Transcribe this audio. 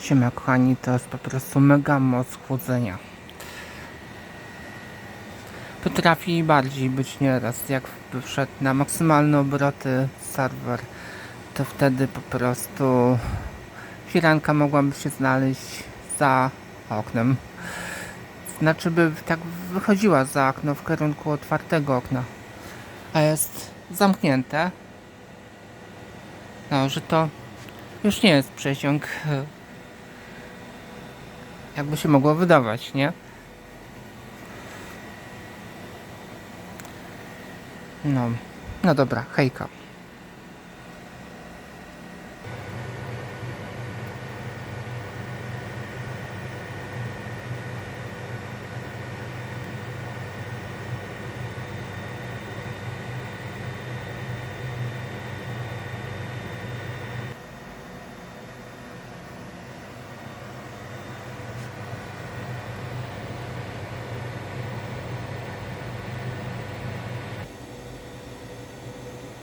Siema kochani, to jest po prostu mega moc chłodzenia. Potrafi bardziej być nieraz, jak wszedł na maksymalne obroty serwer, to wtedy po prostu firanka mogłaby się znaleźć za oknem. Znaczy by tak wychodziła za okno w kierunku otwartego okna, a jest zamknięte. No, że to już nie jest przeciąg jakby się mogło wydawać, nie? No, no dobra, hejka.